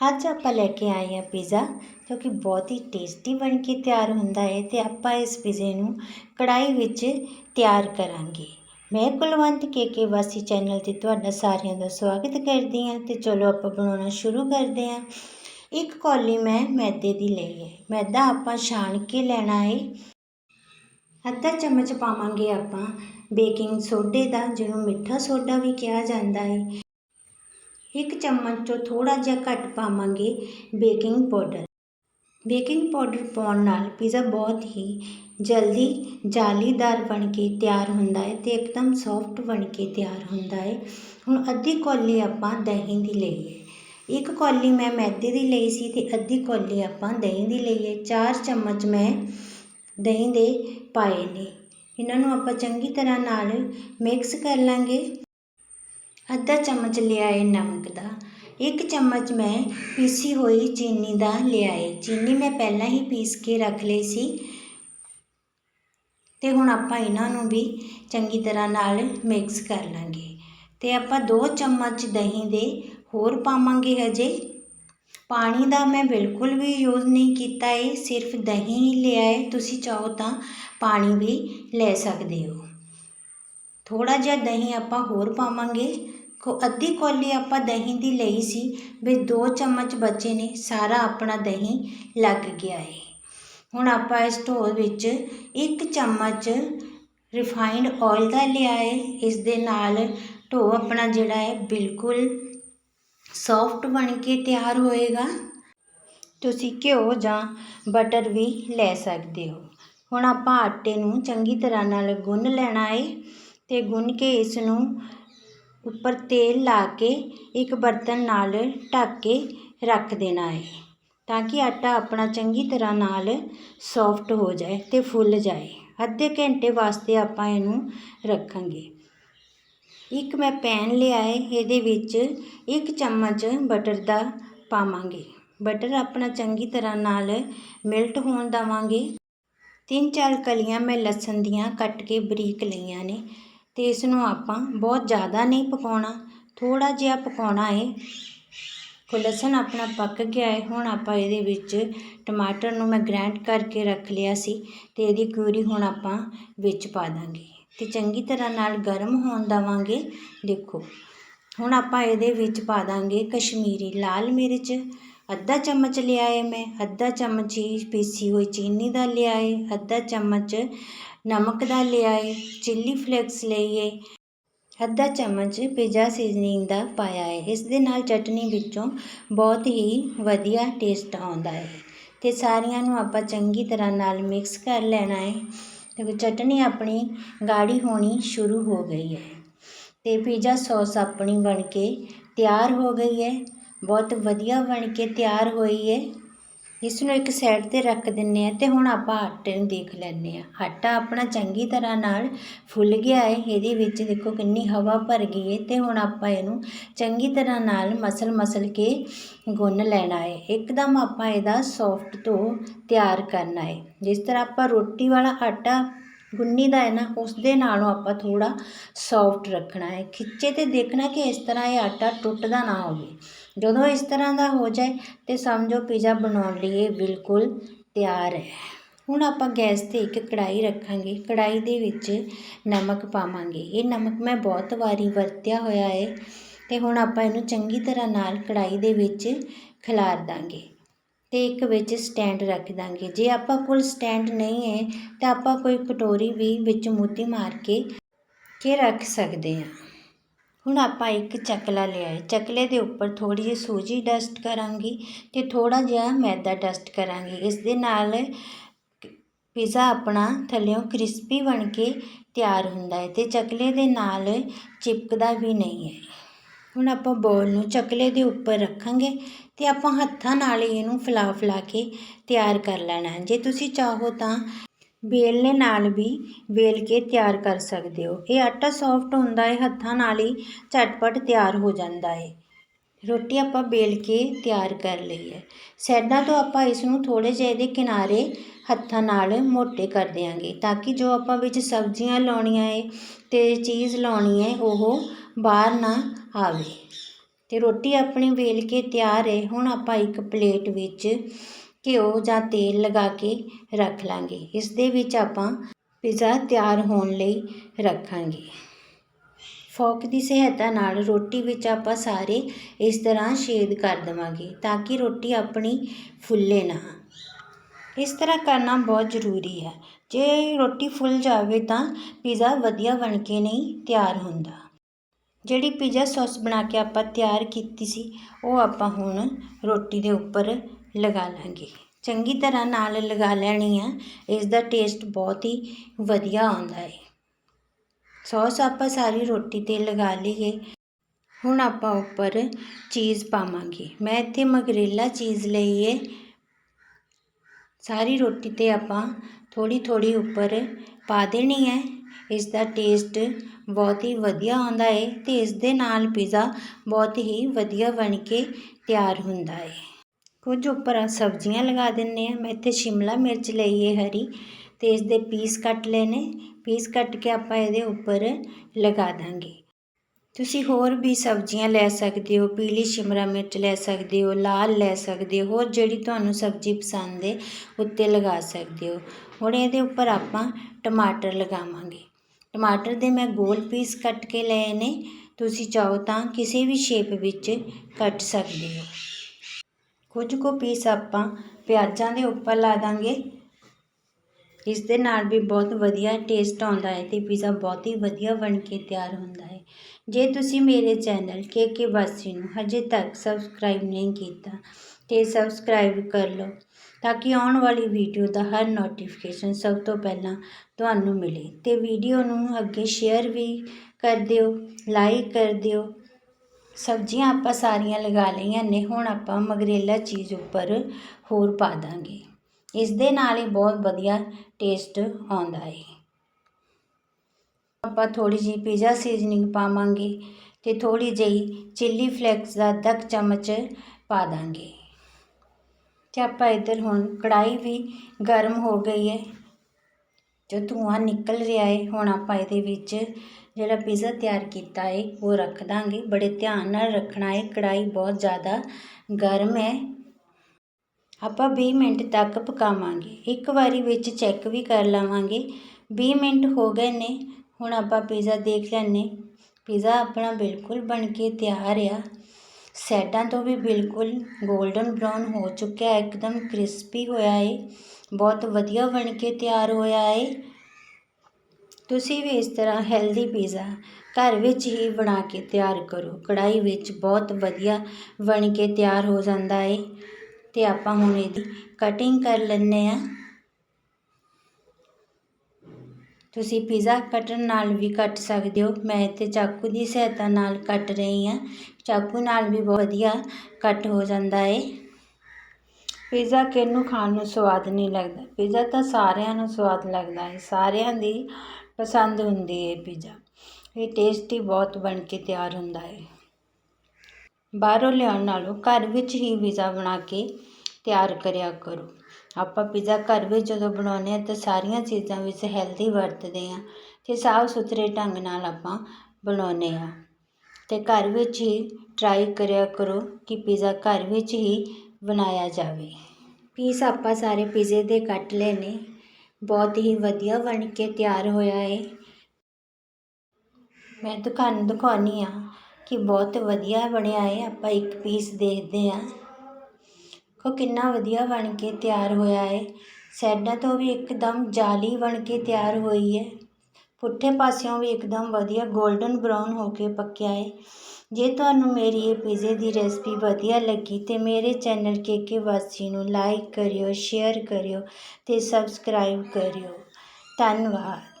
ਅੱਜ ਆਪਾਂ ਲੈ ਕੇ ਆਏ ਹਾਂ ਪੀਜ਼ਾ ਜੋ ਕਿ ਬਹੁਤ ਹੀ ਟੇਸਟੀ ਬਣ ਕੇ ਤਿਆਰ ਹੁੰਦਾ ਹੈ ਅਤੇ ਆਪਾਂ ਇਸ ਪੀਜ਼ੇ ਨੂੰ ਕੜਾਹੀ ਵਿੱਚ ਤਿਆਰ ਕਰਾਂਗੇ। ਮੈਂ ਕੁਲਵੰਤ ਕੇ ਕੇ ਵਾਸੀ ਚੈਨਲ 'ਤੇ ਤੁਹਾਡਾ ਸਾਰਿਆਂ ਦਾ ਸਵਾਗਤ ਕਰਦੀ ਹਾਂ ਅਤੇ ਚਲੋ ਆਪਾਂ ਬਣਾਉਣਾ ਸ਼ੁਰੂ ਕਰਦੇ ਹਾਂ। ਇੱਕ ਕੌਲੀ ਮੈਂ ਮੈਦੇ ਦੀ ਲਈ ਹੈ। ਮੈਦਾ ਆਪਾਂ ਛਾਣ ਕੇ ਲੈਣਾ ਹੈ। ਅੱਧਾ ਚਮਚ ਪਾਵਾਂਗੇ ਆਪਾਂ ਬੇਕਿੰਗ ਸੋਡੇ ਦਾ, ਜਿਹਨੂੰ ਮਿੱਠਾ ਸੋਡਾ ਵੀ ਕਿਹਾ ਜਾਂਦਾ ਹੈ। ਇੱਕ ਚਮਚ ਤੋਂ ਥੋੜ੍ਹਾ ਜਿਹਾ ਘੱਟ ਪਾਵਾਂਗੇ ਬੇਕਿੰਗ ਪਾਊਡਰ। ਬੇਕਿੰਗ ਪਾਊਡਰ ਪਾਉਣ ਨਾਲ ਪੀਜ਼ਾ ਬਹੁਤ ਹੀ ਜਲਦੀ ਜਾਲੀਦਾਰ ਬਣ ਕੇ ਤਿਆਰ ਹੁੰਦਾ ਹੈ ਅਤੇ ਇੱਕਦਮ ਸੌਫਟ ਬਣ ਕੇ ਤਿਆਰ ਹੁੰਦਾ ਹੈ। ਹੁਣ ਅੱਧੀ ਕੌਲੀ ਆਪਾਂ ਦਹੀਂ ਦੀ ਲਈ ਹੈ ਇੱਕ ਕੌਲੀ ਮੈਂ ਮੈਦੇ ਦੀ ਲਈ ਸੀ ਅਤੇ ਅੱਧੀ ਕੌਲੀ ਆਪਾਂ ਦਹੀਂ ਦੀ ਲਈ ਹੈ ਚਾਰ ਚਮਚ ਮੈਂ ਦਹੀਂ ਦੇ ਪਾਏ ਨੇ। ਇਹਨਾਂ ਨੂੰ ਆਪਾਂ ਚੰਗੀ ਤਰ੍ਹਾਂ ਨਾਲ ਮਿਕਸ ਕਰ ਲਾਂਗੇ। ਅੱਧਾ ਚਮਚ ਲਿਆ ਏ ਨਮਕ ਦਾ। ਇੱਕ ਚਮਚ ਮੈਂ ਪੀਸੀ ਹੋਈ ਚੀਨੀ ਦਾ ਲਿਆ ਏ ਚੀਨੀ ਮੈਂ ਪਹਿਲਾਂ ਹੀ ਪੀਸ ਕੇ ਰੱਖ ਲਈ ਸੀ। ਤੇ ਹੁਣ ਆਪਾਂ ਇਹਨਾਂ ਨੂੰ ਵੀ ਚੰਗੀ ਤਰ੍ਹਾਂ ਨਾਲ ਮਿਕਸ ਕਰ ਲਾਂਗੇ। ਤੇ ਆਪਾਂ 2 ਚਮਚ ਦਹੀਂ ਦੇ ਹੋਰ ਪਾਵਾਂਗੇ ਹਜੇ। ਪਾਣੀ ਦਾ ਮੈਂ ਬਿਲਕੁਲ ਵੀ ਯੂਜ਼ ਨਹੀਂ ਕੀਤਾ ਹੈ ਸਿਰਫ ਦਹੀਂ ਹੀ ਲਿਆ ਹੈ ਤੁਸੀਂ ਚਾਹੋ ਤਾਂ ਪਾਣੀ ਵੀ ਲੈ ਸਕਦੇ ਹੋ। ਥੋੜਾ ਜਿਹਾ ਦਹੀਂ ਆਪਾਂ ਹੋਰ ਪਾਵਾਂਗੇ। ਅੱਧੀ ਕੌਲੀ ਆਪਾਂ ਦਹੀਂ ਦੀ ਲਈ ਸੀ ਵੀ 2 ਚਮਚ ਬਚੇ ਨੇ ਸਾਰਾ ਆਪਣਾ ਦਹੀਂ ਲੱਗ ਗਿਆ ਹੈ ਹੁਣ ਆਪਾਂ ਇਸ ਢੋਲ ਵਿੱਚ ਇੱਕ ਚਮਚ ਰਿਫਾਈਨਡ ਆਇਲ ਦਾ ਲਿਆ ਹੈ ਇਸ ਦੇ ਨਾਲ ਢੋ ਆਪਣਾ ਜਿਹੜਾ ਹੈ ਬਿਲਕੁਲ ਸੌਫਟ ਬਣ ਕੇ ਤਿਆਰ ਹੋਏਗਾ। ਤੁਸੀਂ ਘਿਓ ਜਾਂ ਬਟਰ ਵੀ ਲੈ ਸਕਦੇ ਹੋ। ਹੁਣ ਆਪਾਂ ਆਟੇ ਨੂੰ ਚੰਗੀ ਤਰ੍ਹਾਂ ਨਾਲ ਗੁੰਨ ਲੈਣਾ ਹੈ ਤੇ ਗੁੰਨ ਕੇ ਇਸ ਨੂੰ ਉੱਪਰ ਤੇਲ ਲਾ ਕੇ ਇੱਕ ਬਰਤਨ ਨਾਲ ਢੱਕ ਕੇ ਰੱਖ ਦੇਣਾ ਹੈ ਤਾਂ ਕਿ ਆਟਾ ਆਪਣਾ ਚੰਗੀ ਤਰ੍ਹਾਂ ਨਾਲ ਸੋਫਟ ਹੋ ਜਾਏ ਅਤੇ ਫੁੱਲ ਜਾਏ। ਅੱਧੇ ਘੰਟੇ ਵਾਸਤੇ ਆਪਾਂ ਇਹਨੂੰ ਰੱਖਾਂਗੇ। ਇੱਕ ਮੈਂ ਪੈਨ ਲਿਆ ਹੈ, ਇਹਦੇ ਵਿੱਚ ਇੱਕ ਚਮਚ ਬਟਰ ਦਾ ਪਾਵਾਂਗੇ। ਬਟਰ ਆਪਣਾ ਚੰਗੀ ਤਰ੍ਹਾਂ ਨਾਲ ਮਿਲਟ ਹੋਣ ਦਵਾਂਗੇ। ਤਿੰਨ ਚਾਰ ਕਲੀਆਂ ਮੈਂ ਲਸਣ ਦੀਆਂ ਕੱਟ ਕੇ ਬਰੀਕ ਲਈਆਂ ਨੇ। ਅਤੇ ਇਸ ਨੂੰ ਆਪਾਂ ਬਹੁਤ ਜ਼ਿਆਦਾ ਨਹੀਂ ਪਕਾਉਣਾ। ਥੋੜ੍ਹਾ ਜਿਹਾ ਪਕਾਉਣਾ ਹੈ ਕੋ ਲਸਣ ਆਪਣਾ ਪੱਕ ਗਿਆ ਹੈ ਹੁਣ ਆਪਾਂ ਇਹਦੇ ਵਿੱਚ ਟਮਾਟਰ ਨੂੰ ਮੈਂ ਗ੍ਰਾਈਂਡ ਕਰਕੇ ਰੱਖ ਲਿਆ ਸੀ ਅਤੇ ਇਹਦੀ ਕਿਊਰੀ ਹੁਣ ਆਪਾਂ ਵਿੱਚ ਪਾ ਦਾਂਗੇ। ਅਤੇ ਚੰਗੀ ਤਰ੍ਹਾਂ ਨਾਲ ਗਰਮ ਹੋਣ ਦੇਵਾਂਗੇ। ਦੇਖੋ, ਹੁਣ ਆਪਾਂ ਇਹਦੇ ਵਿੱਚ ਪਾ ਦਾਂਗੇ ਕਸ਼ਮੀਰੀ ਲਾਲ ਮਿਰਚ। ਅੱਧਾ ਚਮਚ ਲਿਆਏ ਮੈਂ, ਅੱਧਾ ਚਮਚ ਹੀ ਪੀਸੀ ਹੋਈ ਚੀਨੀ ਦਾ ਲਿਆਏ, ਅੱਧਾ ਚਮਚ ਨਮਕ ਦਾ ਲਿਆਏ ਚਿੱਲੀ ਫਲੇਕਸ ਲਈਏ। ਅੱਧਾ ਚਮਚ ਪੀਜ਼ਾ ਸੀਜ਼ਨਿੰਗ ਦਾ ਪਾਇਆ ਹੈ ਇਸ ਦੇ ਨਾਲ ਚਟਨੀ ਵਿੱਚੋਂ ਬਹੁਤ ਹੀ ਵਧੀਆ ਟੇਸਟ ਆਉਂਦਾ ਹੈ ਤੇ ਸਾਰੀਆਂ ਨੂੰ ਆਪਾਂ ਚੰਗੀ ਤਰ੍ਹਾਂ ਨਾਲ ਮਿਕਸ ਕਰ ਲੈਣਾ ਹੈ ਤੇ ਚਟਨੀ ਆਪਣੀ ਗਾੜੀ ਹੋਣੀ ਸ਼ੁਰੂ ਹੋ ਗਈ ਹੈ ਤੇ ਪੀਜ਼ਾ ਸੌਸ ਆਪਣੀ ਬਣ ਕੇ ਤਿਆਰ ਹੋ ਗਈ ਹੈ ਬਹੁਤ ਵਧੀਆ ਬਣ ਕੇ ਤਿਆਰ ਹੋਈ ਹੈ ਇਸ ਨੂੰ ਇੱਕ ਸਾਈਡ 'ਤੇ ਰੱਖ ਦਿੰਨੇ ਆ ਤੇ ਹੁਣ ਆਪਾਂ ਆਟੇ ਨੂੰ ਦੇਖ ਲੈਂਦੇ ਆ। ਆਟਾ ਆਪਣਾ ਚੰਗੀ ਤਰ੍ਹਾਂ ਨਾਲ ਫੁੱਲ ਗਿਆ ਹੈ ਇਹਦੇ ਵਿੱਚ ਦੇਖੋ ਕਿੰਨੀ ਹਵਾ ਭਰ ਗਈ ਹੈ ਤੇ ਹੁਣ ਆਪਾਂ ਇਹਨੂੰ ਚੰਗੀ ਤਰ੍ਹਾਂ ਨਾਲ ਮਸਲ ਮਸਲ ਕੇ ਗੁੰਨ ਲੈਣਾ ਹੈ ਇੱਕਦਮ ਆਪਾਂ ਇਹਦਾ ਸੌਫਟ ਤੋਂ ਤਿਆਰ ਕਰਨਾ ਹੈ ਜਿਸ ਤਰ੍ਹਾਂ ਆਪਾਂ ਰੋਟੀ ਵਾਲਾ ਆਟਾ ਗੁੰਨੀ ਦਾ ਹੈ ਨਾ ਉਸ ਦੇ ਨਾਲੋਂ ਆਪਾਂ ਥੋੜਾ ਸੌਫਟ ਰੱਖਣਾ ਹੈ ਖਿੱਚੇ ਤੇ ਦੇਖਣਾ ਕਿ ਇਸ ਤਰ੍ਹਾਂ ਇਹ ਆਟਾ ਟੁੱਟਦਾ ਨਾ ਹੋਵੇ। ਜਦੋਂ ਇਸ ਤਰ੍ਹਾਂ ਦਾ ਹੋ ਜਾਏ ਤਾਂ ਸਮਝੋ ਪੀਜ਼ਾ ਬਣਾਉਣ ਲਈ ਇਹ ਬਿਲਕੁਲ ਤਿਆਰ ਹੈ। ਹੁਣ ਆਪਾਂ ਗੈਸ ਤੇ ਇੱਕ ਕੜਾਈ ਰੱਖਾਂਗੇ। ਕੜਾਈ ਦੇ ਵਿੱਚ ਨਮਕ ਪਾਵਾਂਗੇ। ਇਹ ਨਮਕ ਮੈਂ ਬਹੁਤ ਵਾਰੀ ਵਰਤਿਆ ਹੋਇਆ ਹੈ ਅਤੇ ਹੁਣ ਆਪਾਂ ਇਹਨੂੰ ਚੰਗੀ ਤਰ੍ਹਾਂ ਨਾਲ ਕੜਾਈ ਦੇ ਵਿੱਚ ਖਿਲਾਰ ਦਾਂਗੇ ਅਤੇ ਇੱਕ ਵਿੱਚ ਸਟੈਂਡ ਰੱਖ ਦਾਂਗੇ। ਜੇ ਆਪਾਂ ਕੋਲ ਸਟੈਂਡ ਨਹੀਂ ਹੈ ਤਾਂ ਆਪਾਂ ਕੋਈ ਕਟੋਰੀ ਵੀ ਵਿੱਚ ਮੋਤੀ ਮਾਰ ਕੇ ਕੇ ਰੱਖ ਸਕਦੇ ਹਾਂ। ਹੁਣ ਆਪਾਂ ਇੱਕ ਚਕਲਾ ਲਿਆ ਹੈ ਚਕਲੇ ਦੇ ਉੱਪਰ ਥੋੜੀ ਜਿਹੀ ਸੂਜੀ ਡਸਟ ਕਰਾਂਗੀ ਤੇ ਥੋੜਾ ਜਿਹਾ ਮੈਦਾ ਡਸਟ ਕਰਾਂਗੀ। ਇਸ ਦੇ ਨਾਲ ਪੀਜ਼ਾ ਆਪਣਾ ਥੱਲਿਓਂ ਕ੍ਰਿਸਪੀ ਬਣ ਕੇ ਤਿਆਰ ਹੁੰਦਾ ਹੈ ਤੇ ਚਕਲੇ ਦੇ ਨਾਲ ਚਿਪਕਦਾ ਵੀ ਨਹੀਂ ਹੈ। ਹੁਣ ਆਪਾਂ ਬੋਲ ਨੂੰ ਚਕਲੇ ਦੇ ਉੱਪਰ ਰੱਖਾਂਗੇ ਤੇ ਆਪਾਂ ਹੱਥਾਂ ਨਾਲ ਇਹਨੂੰ ਫਲਾ ਫਲਾ ਕੇ ਤਿਆਰ ਕਰ ਲੈਣਾ ਜੇ ਤੁਸੀਂ ਚਾਹੋ ਤਾਂ ਵੇਲਣੇ ਨਾਲ ਵੀ ਵੇਲ ਕੇ ਤਿਆਰ ਕਰ ਸਕਦੇ ਹੋ। ਇਹ ਆਟਾ ਸੌਫਟ ਹੁੰਦਾ ਹੈ, ਹੱਥਾਂ ਨਾਲ ਹੀ ਝਟਪਟ ਤਿਆਰ ਹੋ ਜਾਂਦਾ ਹੈ। ਰੋਟੀ ਆਪਾਂ ਵੇਲ ਕੇ ਤਿਆਰ ਕਰ ਲਈ ਹੈ। ਸਾਈਡਾਂ ਤੋਂ ਆਪਾਂ ਇਸ ਨੂੰ ਥੋੜੇ ਜਿਹੇ ਦੇ ਕਿਨਾਰੇ ਹੱਥਾਂ ਨਾਲ ਮੋਟੇ ਕਰ ਦਿਆਂਗੇ ਤਾਂ ਕਿ ਜੋ ਆਪਾਂ ਵਿੱਚ ਸਬਜ਼ੀਆਂ ਲਾਉਣੀਆਂ ਹੈ ਤੇ ਚੀਜ਼ ਲਾਉਣੀ ਹੈ, ਉਹ ਬਾਹਰ ਨਾ ਆਵੇ। ਤੇ ਰੋਟੀ ਆਪਣੀ ਵੇਲ ਕੇ ਤਿਆਰ ਹੈ। ਹੁਣ ਆਪਾਂ ਇੱਕ ਪਲੇਟ ਵਿੱਚ ਘਿਓ ਜਾਂ ਤੇਲ ਲਗਾ ਕੇ ਰੱਖ ਲਾਂਗੇ। ਇਸ ਦੇ ਵਿੱਚ ਆਪਾਂ ਪੀਜ਼ਾ ਤਿਆਰ ਹੋਣ ਲਈ ਰੱਖਾਂਗੇ। ਫੋਕ ਦੀ ਸਹਾਇਤਾ ਨਾਲ ਰੋਟੀ ਵਿੱਚ ਆਪਾਂ ਸਾਰੇ ਇਸ ਤਰ੍ਹਾਂ ਛੇਦ ਕਰ ਦੇਵਾਂਗੇ ਤਾਂ ਕਿ ਰੋਟੀ ਆਪਣੀ ਫੁੱਲੇ ਨਾ। ਇਸ ਤਰ੍ਹਾਂ ਕਰਨਾ ਬਹੁਤ ਜ਼ਰੂਰੀ ਹੈ। ਜੇ ਰੋਟੀ ਫੁੱਲ ਜਾਵੇ ਤਾਂ ਪੀਜ਼ਾ ਵਧੀਆ ਬਣ ਕੇ ਨਹੀਂ ਤਿਆਰ ਹੁੰਦਾ। ਜਿਹੜੀ ਪੀਜ਼ਾ ਸੌਸ ਬਣਾ ਕੇ ਆਪਾਂ ਤਿਆਰ ਕੀਤੀ ਸੀ, ਉਹ ਆਪਾਂ ਹੁਣ ਰੋਟੀ ਦੇ ਉੱਪਰ ਲਗਾ ਲਾਂਗੇ। ਚੰਗੀ ਤਰ੍ਹਾਂ ਨਾਲ ਲਗਾ ਲੈਣੀ ਆ। ਇਸ ਦਾ ਟੇਸਟ ਬਹੁਤ ਹੀ ਵਧੀਆ ਆਉਂਦਾ ਹੈ ਸੌਸ ਆਪਾਂ ਸਾਰੀ ਰੋਟੀ ਤੇ ਲਗਾ ਲਈਏ। ਹੁਣ ਆਪਾਂ ਉੱਪਰ ਚੀਜ਼ ਪਾਵਾਂਗੇ। ਮੈਂ ਇੱਥੇ ਮਗਰੇਲਾ ਚੀਜ਼ ਲਈ ਹੈ ਸਾਰੀ ਰੋਟੀ ਤੇ ਆਪਾਂ ਥੋੜੀ ਥੋੜੀ ਉੱਪਰ ਪਾ ਦੇਣੀ ਹੈ ਇਸ ਦਾ ਟੇਸਟ ਬਹੁਤ ਹੀ ਵਧੀਆ ਆਉਂਦਾ ਹੈ ਤੇ ਇਸ ਦੇ ਨਾਲ ਪੀਜ਼ਾ ਬਹੁਤ ਹੀ ਵਧੀਆ ਬਣ ਕੇ ਤਿਆਰ ਹੁੰਦਾ ਹੈ ਕੁਝ ਉੱਪਰ ਸਬਜ਼ੀਆਂ ਲਗਾ ਦਿੰਨੇ ਆ ਮੈਂ ਇੱਥੇ ਸ਼ਿਮਲਾ ਮਿਰਚ ਲਈ ਹੈ ਹਰੀ ਤੇ ਇਸ ਦੇ ਪੀਸ ਕੱਟ ਲਏ ਨੇ। ਪੀਸ ਕੱਟ ਕੇ ਆਪਾਂ ਇਹਦੇ ਉੱਪਰ ਲਗਾ ਦਾਂਗੇ। ਤੁਸੀਂ ਹੋਰ ਵੀ ਸਬਜ਼ੀਆਂ ਲੈ ਸਕਦੇ ਹੋ, ਪੀਲੀ ਸ਼ਿਮਲਾ ਮਿਰਚ ਲੈ ਸਕਦੇ ਹੋ, ਲਾਲ ਲੈ ਸਕਦੇ ਹੋ, ਹੋਰ ਜਿਹੜੀ ਤੁਹਾਨੂੰ ਸਬਜ਼ੀ ਪਸੰਦ ਹੈ, ਉੱਤੇ ਲਗਾ ਸਕਦੇ ਹੋ। ਹੁਣ ਇਹਦੇ ਉੱਪਰ ਆਪਾਂ ਟਮਾਟਰ ਲਗਾਵਾਂਗੇ। ਟਮਾਟਰ ਦੇ ਮੈਂ ਗੋਲ ਪੀਸ ਕੱਟ ਕੇ ਲਏ ਨੇ। ਤੁਸੀਂ ਚਾਹੋ ਤਾਂ ਕਿਸੇ ਵੀ ਸ਼ੇਪ ਵਿੱਚ ਕੱਟ ਸਕਦੇ ਹੋ। ਕੁਝ ਕੁ ਪੀਸ ਆਪਾਂ ਪਿਆਜ਼ਾਂ ਦੇ ਉੱਪਰ ਲਾ ਦਾਂਗੇ। ਇਸ ਦੇ ਨਾਲ ਵੀ ਬਹੁਤ ਵਧੀਆ ਟੇਸਟ ਆਉਂਦਾ ਹੈ ਤੇ ਪੀਜ਼ਾ ਬਹੁਤ ਹੀ ਵਧੀਆ ਬਣ ਕੇ ਤਿਆਰ ਹੁੰਦਾ ਹੈ। ਜੇ ਤੁਸੀਂ ਮੇਰੇ ਚੈਨਲ ਕੇ ਕੇ ਬਾਸੀ ਨੂੰ ਹਜੇ ਤੱਕ ਸਬਸਕ੍ਰਾਈਬ ਨਹੀਂ ਕੀਤਾ, ਤੇ ਸਬਸਕ੍ਰਾਈਬ ਕਰ ਲਓ ਤਾਂ ਕਿ ਆਉਣ ਵਾਲੀ ਵੀਡੀਓ ਦਾ ਹਰ ਨੋਟੀਫਿਕੇਸ਼ਨ ਸਭ ਤੋਂ ਪਹਿਲਾਂ ਤੁਹਾਨੂੰ ਮਿਲੇ। ਤੇ ਵੀਡੀਓ ਨੂੰ ਅੱਗੇ ਸ਼ੇਅਰ ਵੀ ਕਰ ਦਿਓ ਲਾਈਕ ਕਰ ਦਿਓ ਸਬਜ਼ੀਆਂ ਆਪਾਂ ਸਾਰੀਆਂ ਲਗਾ ਲਈਆਂ ਨੇ, ਹੁਣ ਆਪਾਂ ਮਗਰੇਲਾ ਚੀਜ਼ ਉੱਪਰ ਹੋਰ ਪਾ ਦਾਂਗੇ। ਇਸ ਦੇ ਨਾਲ ਹੀ ਬਹੁਤ ਵਧੀਆ ਟੇਸਟ ਆਉਂਦਾ ਹੈ ਆਪਾਂ ਥੋੜੀ ਜਿਹੀ ਪੀਜ਼ਾ ਸੀਜ਼ਨਿੰਗ ਪਾਵਾਂਗੇ ਤੇ ਥੋੜੀ ਜਿਹੀ ਚਿੱਲੀ ਫਲੇਕਸ ਦਾ ਅੱਧਾ ਕੁ ਚਮਚ ਪਾ ਦਾਂਗੇ। ਤੇ ਆਪਾਂ ਇੱਧਰ ਹੁਣ ਕੜਾਈ ਵੀ ਗਰਮ ਹੋ ਗਈ ਹੈ ਜੋ ਧੂਆਂ ਨਿਕਲ ਰਿਹਾ ਹੈ ਹੁਣ ਆਪਾਂ ਇਹਦੇ ਵਿੱਚ ਜਿਹੜਾ ਪੀਜ਼ਾ ਤਿਆਰ ਕੀਤਾ ਹੈ ਉਹ ਰੱਖ ਦਾਂਗੇ। ਬੜੇ ਧਿਆਨ ਨਾਲ ਰੱਖਣਾ ਹੈ ਕੜਾਈ ਬਹੁਤ ਜ਼ਿਆਦਾ ਗਰਮ ਹੈ। ਆਪਾਂ 20 ਮਿੰਟ ਤੱਕ ਪਕਾਵਾਂਗੇ। ਇੱਕ ਵਾਰੀ ਵਿੱਚ ਚੈੱਕ ਵੀ ਕਰ ਲਵਾਂਗੇ। 20 ਮਿੰਟ ਹੋ ਗਏ ਨੇ, ਹੁਣ ਆਪਾਂ ਪੀਜ਼ਾ ਦੇਖ ਲੈਣੇ ਪੀਜ਼ਾ ਆਪਣਾ ਬਿਲਕੁਲ ਬਣ ਕੇ ਤਿਆਰ ਆ। ਸਾਈਡਾਂ ਤੋਂ ਵੀ ਬਿਲਕੁਲ 골ਡਨ ਬ੍ਰਾਊਨ ਹੋ ਚੁੱਕਿਆ, ਇੱਕਦਮ ਕ੍ਰਿਸਪੀ ਹੋਇਆ ਹੈ ਬਹੁਤ ਵਧੀਆ ਬਣ ਕੇ ਤਿਆਰ ਹੋਇਆ ਹੈ ਤੁਸੀਂ ਵੀ ਇਸ ਤਰ੍ਹਾਂ ਹੈਲਦੀ ਪੀਜ਼ਾ ਘਰ ਵਿੱਚ ਹੀ ਬਣਾ ਕੇ ਤਿਆਰ ਕਰੋ। ਕੜਾਹੀ ਵਿੱਚ ਬਹੁਤ ਵਧੀਆ ਬਣ ਕੇ ਤਿਆਰ ਹੋ ਜਾਂਦਾ ਹੈ ਅਤੇ ਆਪਾਂ ਹੁਣ ਇਹਦੀ ਕਟਿੰਗ ਕਰ ਲੈਂਦੇ ਹਾਂ। ਤੁਸੀਂ ਪੀਜ਼ਾ ਕਟਰ ਨਾਲ ਵੀ ਕੱਟ ਸਕਦੇ ਹੋ। ਮੈਂ ਇੱਥੇ ਚਾਕੂ ਦੀ ਸਹਾਇਤਾ ਨਾਲ ਕੱਟ ਰਹੀ ਹਾਂ। ਚਾਕੂ ਨਾਲ ਵੀ ਬਹੁਤ ਵਧੀਆ ਕੱਟ ਹੋ ਜਾਂਦਾ ਹੈ ਪੀਜ਼ਾ ਕਿਹਨੂੰ ਖਾਣ ਨੂੰ ਸਵਾਦ ਨਹੀਂ ਲੱਗਦਾ। ਪੀਜ਼ਾ ਤਾਂ ਸਾਰਿਆਂ ਨੂੰ ਸਵਾਦ ਲੱਗਦਾ ਹੈ। ਸਾਰਿਆਂ ਦੀ ਪਸੰਦ ਹੁੰਦੀ ਹੈ ਪੀਜ਼ਾ। ਇਹ ਟੇਸਟੀ ਬਹੁਤ ਬਣ ਕੇ ਤਿਆਰ ਹੁੰਦਾ ਹੈ। ਬਾਹਰੋਂ ਲਿਆਉਣ ਨਾਲੋਂ ਘਰ ਵਿੱਚ ਹੀ ਪੀਜ਼ਾ ਬਣਾ ਕੇ ਤਿਆਰ ਕਰਿਆ ਕਰੋ। ਆਪਾਂ ਪੀਜ਼ਾ ਘਰ ਵਿੱਚ ਜਦੋਂ ਬਣਾਉਂਦੇ ਹਾਂ ਤਾਂ ਸਾਰੀਆਂ ਚੀਜ਼ਾਂ ਵਿੱਚ ਹੈਲਦੀ ਵਰਤਦੇ ਹਾਂ ਅਤੇ ਸਾਫ਼ ਸੁਥਰੇ ਢੰਗ ਨਾਲ ਆਪਾਂ ਬਣਾਉਂਦੇ ਹਾਂ। ਅਤੇ ਘਰ ਵਿੱਚ ਹੀ ਟਰਾਈ ਕਰਿਆ ਕਰੋ ਕਿ ਪੀਜ਼ਾ ਘਰ ਵਿੱਚ ਹੀ ਬਣਾਇਆ ਜਾਵੇ। ਪੀਸ ਆਪਾਂ ਸਾਰੇ ਪੀਜ਼ੇ ਦੇ ਕੱਟ ਲਏ ਨੇ। ਬਹੁਤ ਹੀ ਵਧੀਆ ਬਣ ਕੇ ਤਿਆਰ ਹੋਇਆ ਏ। ਮੈਂ ਤੁਹਾਨੂੰ ਦਿਖਾਉਂਦੀ ਹਾਂ ਕਿ ਬਹੁਤ ਵਧੀਆ ਬਣਿਆ ਹੈ ਆਪਾਂ ਇੱਕ ਪੀਸ ਦੇਖਦੇ ਹਾਂ ਦੇਖੋ ਕਿੰਨਾ ਵਧੀਆ ਬਣ ਕੇ ਤਿਆਰ ਹੋਇਆ ਹੈ ਸਾਈਡਾਂ ਤੋਂ ਵੀ ਇੱਕਦਮ ਜਾਲੀ ਬਣ ਕੇ ਤਿਆਰ ਹੋਈ ਹੈ ਪੁੱਠੇ ਪਾਸਿਓਂ ਵੀ ਇੱਕਦਮ ਵਧੀਆ 골ਡਨ ਬਰਾਊਨ ਹੋ ਕੇ ਪੱਕਿਆ ਹੈ ਜੇ ਤੁਹਾਨੂੰ ਮੇਰੀ ਇਹ ਪੀਜ਼ੇ ਦੀ ਰੈਸਪੀ ਵਧੀਆ ਲੱਗੀ ਤਾਂ ਮੇਰੇ ਚੈਨਲ ਕੇ ਕੇ ਵਾਸੀ ਨੂੰ ਲਾਈਕ ਕਰਿਓ ਸ਼ੇਅਰ ਕਰਿਓ ਅਤੇ ਸਬਸਕ੍ਰਾਈਬ ਕਰਿਓ। ਧੰਨਵਾਦ।